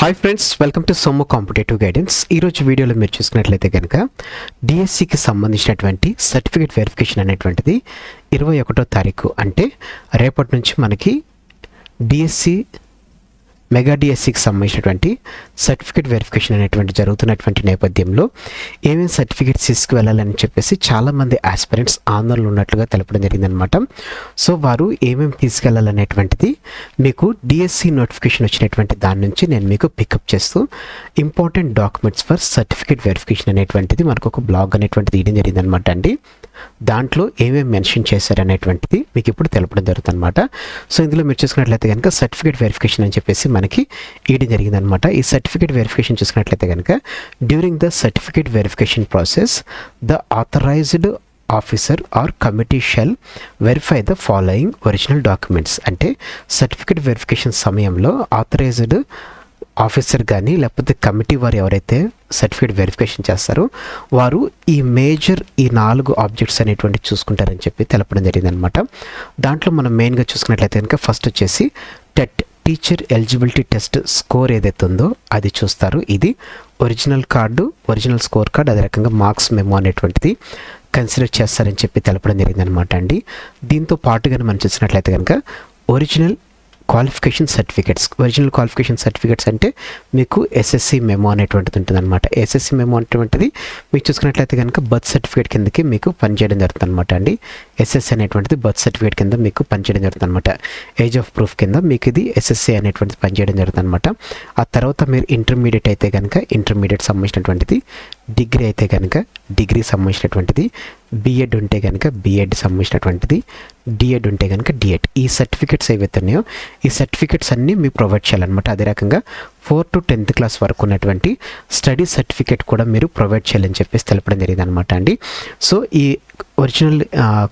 Hi friends welcome to Somu competitive guidance ఈరోజు వీడియోలో మీరు చూసుకున్నట్లయితే కనుక డిఎస్సికి సంబంధించినటువంటి సర్టిఫికేట్ వెరిఫికేషన్ అనేటువంటిది ఇరవై ఒకటో తారీఖు. అంటే రేపటి నుంచి మనకి డిఎస్సి మెగా డిఎస్సికి సంబంధించినటువంటి సర్టిఫికేట్ వెరిఫికేషన్ అనేటువంటి జరుగుతున్నటువంటి నేపథ్యంలో ఏమేమి సర్టిఫికేట్స్ తీసుకువెళ్ళాలని చెప్పేసి చాలామంది ఆస్పిరెంట్స్ ఆందోళన ఉన్నట్లుగా తెలపడం జరిగిందనమాట సో వారు ఏమేమి తీసుకెళ్ళాలనేటువంటిది మీకు డిఎస్సి నోటిఫికేషన్ వచ్చినటువంటి దాని నుంచి నేను మీకు పికప్ చేస్తూ important documents for certificate verification అనేటువంటిది మనకు ఒక బ్లాగ్ అనేటువంటిది ఇవ్వడం జరిగిందనమాట అండి. దాంట్లో ఏమేమి మెన్షన్ చేశారు అనేటువంటిది మీకు ఇప్పుడు తెలపడం జరుగుతుంది అనమాట సో ఇందులో మీరు చూసుకున్నట్లయితే కనుక సర్టిఫికేట్ వెరిఫికేషన్ అని చెప్పేసి మనకి ఈడి జరిగిందనమాట ఈ సర్టిఫికేట్ వెరిఫికేషన్ చూసుకున్నట్లయితే కనుక during the certificate verification process the authorised officer or committee shall verify the following original documents అంటే సర్టిఫికేట్ వెరిఫికేషన్ సమయంలో ఆథరైజ్డ్ ఆఫీసర్ కానీ లేకపోతే కమిటీ వారు ఎవరైతే సర్టిఫికేట్ వెరిఫికేషన్ చేస్తారో వారు ఈ మేజర్ ఈ నాలుగు ఆబ్జెక్ట్స్ అనేటువంటి చూసుకుంటారని చెప్పి తెలపడం జరిగిందనమాట. దాంట్లో మనం మెయిన్గా చూసుకున్నట్లయితే కనుక ఫస్ట్ వచ్చేసి TET teacher eligibility test score ఏదైతే ఉందో అది చూస్తారు. ఇది original card original score card అదే రకంగా మార్క్స్ మెమో అనేటువంటిది కన్సిడర్ చేస్తారని చెప్పి తెలపడం జరిగిందనమాట అండి. దీంతో పాటుగా మనం చూసినట్లయితే కనుక original qualification certificates original qualification certificates అంటే మీకు ఎస్ఎస్సి మెమో అనేటువంటిది ఉంటుంది అనమాట ఎస్ఎస్సి మెమో అనేటువంటిది మీకు చూసుకున్నట్లయితే కనుక బర్త్ సర్టిఫికేట్ కిందకి మీకు పనిచేయడం జరుగుతుంది అనమాట అండి ఎస్ఎస్సి అనేటువంటిది బర్త్ సర్టిఫికేట్ కింద మీకు పనిచేయడం జరుగుతుంది అనమాట ఏజ్ ఆఫ్ ప్రూఫ్ కింద మీకు ఇది ఎస్ఎస్సి అనేటువంటిది పనిచేయడం జరుగుతుంది అనమాట ఆ తర్వాత మీరు ఇంటర్మీడియట్ అయితే కనుక ఇంటర్మీడియట్ సంబంధించినటువంటిది డిగ్రీ అయితే కనుక డిగ్రీ సంబంధించినటువంటిది బీఎడ్ ఉంటే కనుక బీఎడ్ సంబంధించినటువంటిది డిఎడ్ ఉంటే కనుక డిఎడ్ ఈ సర్టిఫికెట్స్ ఏవైతే ఉన్నాయో ఈ సర్టిఫికెట్స్ అన్నీ మీరు ప్రొవైడ్ చేయాలన్నమాట. అదే రకంగా ఫోర్ టు టెన్త్ క్లాస్ వరకు ఉన్నటువంటి స్టడీ సర్టిఫికేట్ కూడా మీరు ప్రొవైడ్ చేయాలని చెప్పేసి తెలపడం జరిగింది అనమాట అండి. సో ఈ ఒరిజినల్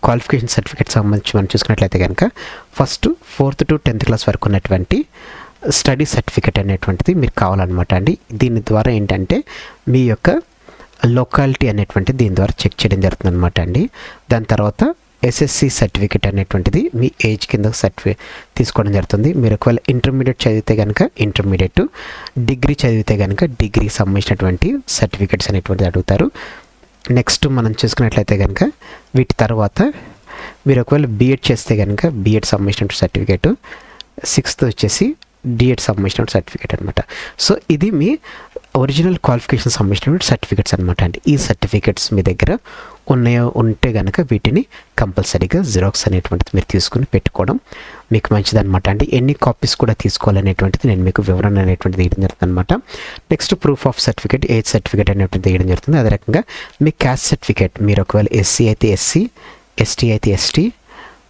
క్వాలిఫికేషన్ సర్టిఫికేట్ సంబంధించి మనం చూసుకున్నట్లయితే కనుక first fourth to tenth class వరకు ఉన్నటువంటి స్టడీ సర్టిఫికేట్ అనేటువంటిది మీరు కావాలన్నమాట అండి. దీని ద్వారా ఏంటంటే మీ యొక్క లొకాలిటీ అనేటువంటి దీని ద్వారా చెక్ చేయడం జరుగుతుంది అనమాట అండి. దాని తర్వాత ఎస్ఎస్సి సర్టిఫికేట్ అనేటువంటిది మీ ఏజ్ కింద సర్టిఫికేట్ తీసుకోవడం జరుగుతుంది. మీరు ఒకవేళ ఇంటర్మీడియట్ చదివితే కనుక ఇంటర్మీడియట్ డిగ్రీ చదివితే కనుక డిగ్రీకి సంబంధించినటువంటి సర్టిఫికేట్స్ అనేటువంటిది అడుగుతారు. నెక్స్ట్ మనం చూసుకున్నట్లయితే కనుక వీటి తర్వాత మీరు ఒకవేళ బీఎడ్ చేస్తే కనుక బీఎడ్ సంబంధించిన సర్టిఫికేట్ సిక్స్త్ వచ్చేసి డిఎడ్ సంబంధించిన సర్టిఫికేట్ అనమాట సో ఇది మీ ఒరిజినల్ క్వాలిఫికేషన్ సంబంధించిన సర్టిఫికెట్స్ అనమాట అండి. ఈ సర్టిఫికేట్స్ మీ దగ్గర ఉన్నాయో ఉంటే కనుక వీటిని కంపల్సరీగా జిరాక్స్ అనేటువంటిది మీరు తీసుకుని పెట్టుకోవడం మీకు మంచిది అనమాట అండి. ఎన్ని కాపీస్ కూడా తీసుకోవాలనేటువంటిది నేను మీకు వివరణ అనేటువంటిది వేయడం జరుగుతుంది అనమాట next proof of certificate age certificate అనేటువంటిది వేయడం జరుగుతుంది. అదే రకంగా మీ క్యాస్ట్ సర్టిఫికేట్ మీరు ఒకవేళ ఎస్సీ అయితే ఎస్సీ ఎస్టీ అయితే ఎస్టీ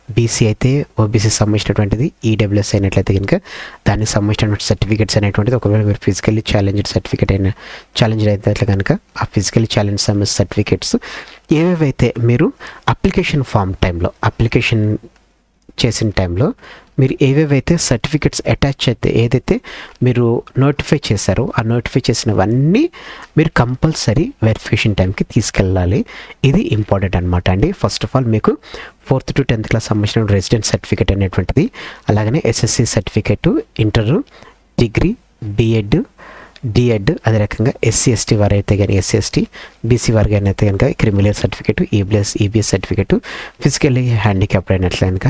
బీసీ అయితే ఓబీసీ సంబంధించినటువంటిది ఈడబ్ల్యూఎస్ అయినట్లయితే కనుక దానికి సంబంధించినటువంటి సర్టిఫికేట్స్ అనేటువంటిది ఒకవేళ మీరు ఫిజికల్లీ ఛాలెంజ్డ్ సర్టిఫికేట్ అయిన ఛాలెంజ్డ్ అయితే కనుక ఆ ఫిజికల్లీ ఛాలెంజ్ సంబంధించిన సర్టిఫికేట్స్ ఏవేవైతే మీరు అప్లికేషన్ ఫామ్ టైంలో అప్లికేషన్ చేసిన టైంలో మీరు ఏవేవైతే సర్టిఫికెట్స్ అటాచ్ అయితే ఏదైతే మీరు నోటిఫై చేశారో ఆ నోటిఫై చేసినవన్నీ మీరు కంపల్సరీ వెరిఫికేషన్ టైంకి తీసుకెళ్ళాలి. ఇది ఇంపార్టెంట్ అనమాట అండి. ఫస్ట్ ఆఫ్ ఆల్ మీకు ఫోర్త్ టు టెన్త్ క్లాస్ సంబంధించిన రెసిడెంట్ సర్టిఫికేట్ అనేటువంటిది అలాగనే SSC certificate inter degree BEd DEd అదే రకంగా ఎస్సీ ఎస్టీ వారు అయితే కానీ ఎస్సీ ఎస్టీ బీసీ వారు కానీ అయితే కనుక criminal certificate EBS EBS certificate physically handicapped అయినట్లు కనుక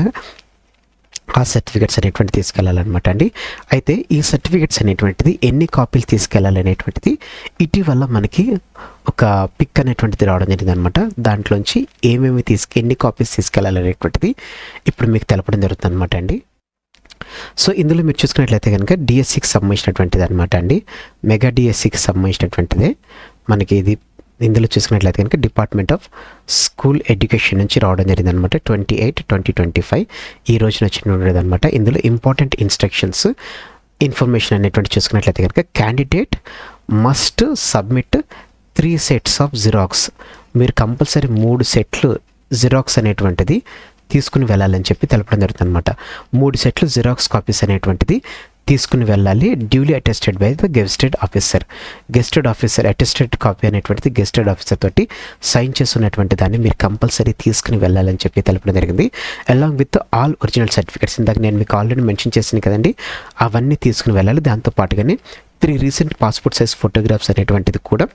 ఆ సర్టిఫికెట్స్ అనేటువంటి తీసుకెళ్ళాలన్నమాట అండి. అయితే ఈ సర్టిఫికెట్స్ అనేటువంటిది ఎన్ని కాపీలు తీసుకెళ్ళాలనేటువంటిది ఇటీవల మనకి ఒక పిక్ అనేటువంటిది రావడం జరిగింది అనమాట దాంట్లోంచి ఏమేమి తీసుకు ఎన్ని కాపీస్ తీసుకెళ్ళాలనేటువంటిది ఇప్పుడు మీకు తెలపడం జరుగుతుంది అనమాట అండి. సో ఇందులో మీరు చూసుకున్నట్లయితే కనుక డిఎస్సికి సంబంధించినటువంటిది అనమాట అండి. మెగా డిఎస్సికి సంబంధించినటువంటిదే. మనకి ఇది ఇందులో చూసుకున్నట్లయితే కనుక డిపార్ట్మెంట్ ఆఫ్ స్కూల్ ఎడ్యుకేషన్ నుంచి రావడం జరిగింది అనమాట twenty eight twenty twenty five ఈ రోజున వచ్చినది అనమాట ఇందులో ఇంపార్టెంట్ ఇన్స్ట్రక్షన్స్ ఇన్ఫర్మేషన్ అనేటువంటి చూసుకున్నట్లయితే కనుక candidate must submit three sets of xerox మీరు కంపల్సరీ మూడు సెట్లు జిరాక్స్ అనేటువంటిది తీసుకుని వెళ్ళాలని చెప్పి తెలపడం జరుగుతుంది అనమాట మూడు సెట్లు జిరాక్స్ కాపీస్ అనేటువంటిది తీసుకుని వెళ్ళాలి. Duly attested by the gazetted officer gazetted officer attested copy అనేటువంటిది గెస్టెడ్ ఆఫీసర్ తోటి సైన్ చేస్తున్నటువంటి దాన్ని మీరు కంపల్సరీ తీసుకుని వెళ్ళాలని చెప్పి తెలపడం జరిగింది. Along with all original certificates ఇందాక నేను మీకు ఆల్రెడీ మెన్షన్ చేశాను కదండి. అవన్నీ తీసుకుని వెళ్ళాలి. దాంతో పాటుగానే three recent passport size photographs అనేటువంటిది కూడా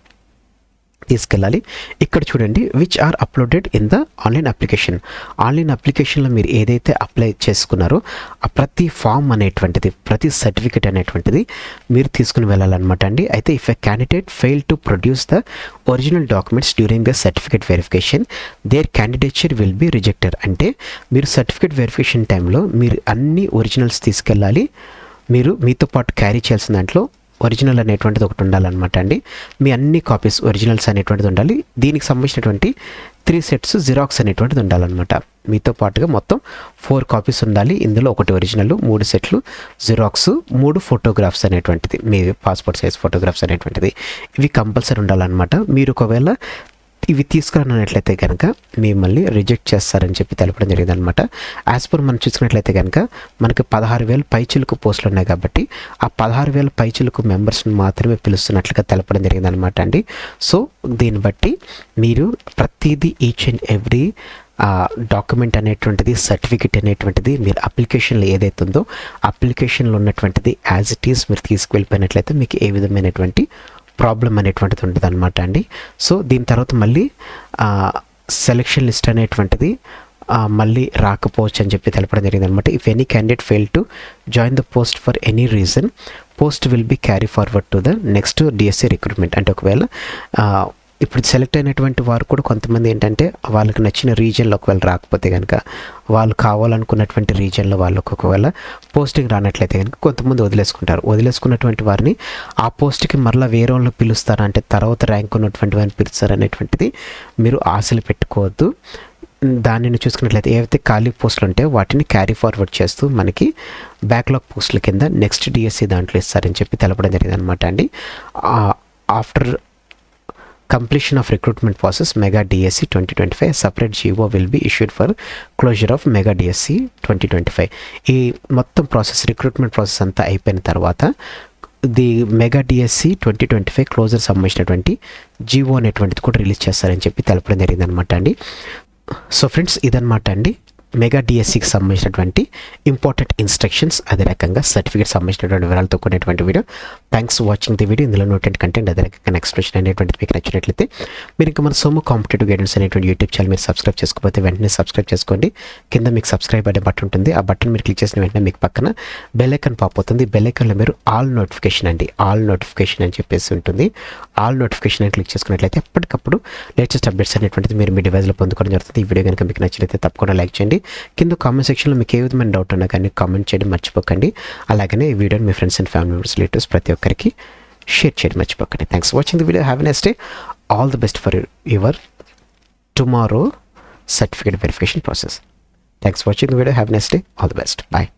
తీసుకెళ్ళాలి. ఇక్కడ చూడండి which are uploaded in the online application online అప్లికేషన్లో మీరు ఏదైతే అప్లై చేసుకున్నారో ఆ ప్రతి ఫామ్ అనేటువంటిది ప్రతి సర్టిఫికేట్ అనేటువంటిది మీరు తీసుకుని వెళ్ళాలన్నమాట అండి. అయితే if a candidate fail to produce the original documents during the certificate verification their candidature will be rejected అంటే మీరు సర్టిఫికేట్ వెరిఫికేషన్ టైంలో మీరు అన్ని ఒరిజినల్స్ తీసుకెళ్ళాలి. మీరు మీతో పాటు క్యారీ చేయాల్సిన దాంట్లో ఒరిజినల్ అనేటువంటిది ఒకటి ఉండాలన్నమాట అండి. మీ అన్ని కాపీస్ ఒరిజినల్స్ అనేటువంటిది ఉండాలి. దీనికి సంబంధించినటువంటి త్రీ సెట్స్ జిరాక్స్ అనేటువంటిది ఉండాలన్నమాట. మీతో పాటుగా మొత్తం ఫోర్ కాపీస్ ఉండాలి. ఇందులో ఒకటి ఒరిజినల్ మూడు సెట్లు జిరాక్స్ మూడు ఫోటోగ్రాఫ్స్ అనేటువంటిది. మీ పాస్పోర్ట్ సైజ్ ఫోటోగ్రాఫ్స్ అనేటువంటిది. ఇవి కంపల్సరీ ఉండాలన్నమాట. మీరు ఒకవేళ ఇవి తీసుకురానట్లయితే కనుక మిమ్మల్ని రిజెక్ట్ చేస్తారని చెప్పి తెలపడం జరిగింది అనమాట యాజ్ పర్ మనం చూసుకున్నట్లయితే కనుక మనకి పదహారు వేల పైచిలుకు పోస్టులు ఉన్నాయి కాబట్టి ఆ పదహారు వేల పైచిలుకు మెంబర్స్ని మాత్రమే పిలుస్తున్నట్లుగా తెలపడం జరిగింది అనమాట అండి. సో దీన్ని బట్టి మీరు ప్రతిదీ ఈచ్ అండ్ ఎవ్రీ డాక్యుమెంట్ అనేటువంటిది సర్టిఫికెట్ అనేటువంటిది మీరు అప్లికేషన్లో ఏదైతే ఉందో అప్లికేషన్లో ఉన్నటువంటిది యాజ్ ఇట్ ఈస్ మీరు తీసుకువెళ్ళిపోయినట్లయితే మీకు ఏ విధమైనటువంటి ప్రాబ్లం అనేటువంటిది ఉంటుంది అనమాట అండి. సో దీని తర్వాత మళ్ళీ సెలెక్షన్ లిస్ట్ అనేటువంటిది మళ్ళీ రాకపోవచ్చు అని చెప్పి తెలపడం జరిగింది అనమాట if any candidate fail to join the post for any reason post will be carry forward to the next DSC recruitment అంటే ఒకవేళ ఇప్పుడు సెలెక్ట్ అయినటువంటి వారు కూడా కొంతమంది ఏంటంటే వాళ్ళకి నచ్చిన రీజియన్లో ఒకవేళ రాకపోతే కనుక వాళ్ళు కావాలనుకున్నటువంటి రీజియన్లో వాళ్ళకి ఒకవేళ పోస్టింగ్ రానట్లయితే కనుక కొంతమంది వదిలేసుకుంటారు. వదిలేసుకున్నటువంటి వారిని ఆ పోస్ట్కి మరలా వేరే వాళ్ళు పిలుస్తారా? అంటే తర్వాత ర్యాంక్ ఉన్నటువంటి వారిని పిలుస్తారు అనేటువంటిది మీరు ఆశలు పెట్టుకోవద్దు. దానిని చూసుకున్నట్లయితే ఏవైతే ఖాళీ పోస్టులు ఉంటాయో వాటిని క్యారీ ఫార్వర్డ్ చేస్తూ మనకి బ్యాక్లాగ్ పోస్టుల కింద నెక్స్ట్ డిఎస్సి దాంట్లో ఇస్తారని చెప్పి తెలపడం జరిగింది అనమాట అండి after completion of recruitment process mega dsc 2025 a separate geo will be issued for closure of mega dsc 2025 ఈ మొత్తం ప్రాసెస్ రిక్రూట్మెంట్ ప్రాసెస్ అంతా అయిపోయిన తర్వాత the mega DSC twenty twenty five closure సంబంధించినటువంటి జీవో అనేటువంటిది కూడా రిలీజ్ చేస్తారని చెప్పి తెలపడం జరిగిందనమాట అండి. సో ఫ్రెండ్స్ ఇదనమాట అండి. మెగా డిఎస్సికి సంబంధించినటువంటి ఇంపార్టెంట్ ఇన్స్ట్రక్షన్స్ అదే రకంగా సర్టిఫికేట్ సంబంధించినటువంటి వివరాలతో కూడినటువంటి video thanks watching the video ఇందులో ఉన్నటువంటి కంటెంట్ అదే రకంగా ఎక్స్ప్రెషన్ అనేటువంటిది మీకు నచ్చినట్లయితే మీరు ఇంకా మన సోము కాంపిటేటివ్ గైడెన్స్ అనేటువంటి యూట్యూబ్ ఛానల్ మీరు సబ్స్క్రైబ్ చేసుకోకపోతే వెంటనే సబ్స్క్రైబ్ చేసుకోండి. కింద మీకు సబ్స్క్రైబ్ అనే బటన్ ఉంటుంది. ఆ బటన్ మీరు క్లిక్ చేసిన వెంటనే మీకు పక్కన బెల్ ఐకన్ పాప్ అవుతుంది. బెల్ ఐకన్లో మీరు ఆల్ నోటిఫికేషన్ అండి. ఆల్ నోటిఫికేషన్ అని చెప్పేసి ఉంటుంది. ఆల్ నోటిఫికేషన్ అని క్లిక్ చేసుకున్నట్లయితే ఎప్పటికప్పుడు లేటెస్ట్ అప్డేట్స్ అనేటువంటిది మీరు మీ డివైస్లో పొందుకోవడం జరుగుతుంది. ఈ వీడియో కనుక మీకు నచ్చినట్లయితే తప్పకుండా లైక్ చేయండి. కింద కామెంట్ సెక్షన్లో మీకు ఏ విధమైన డౌట్ ఉన్నా కానీ కామెంట్ చేయడం మర్చిపోకండి. అలాగనే ఈ వీడియోని మీ friends and family members relatives ప్రతి ఒక్కరికి షేర్ చేయడం మర్చిపోకండి. Thanks watching the video have next day all the best for your tomorrow certificate verification process thanks watching the video have next day all the best bye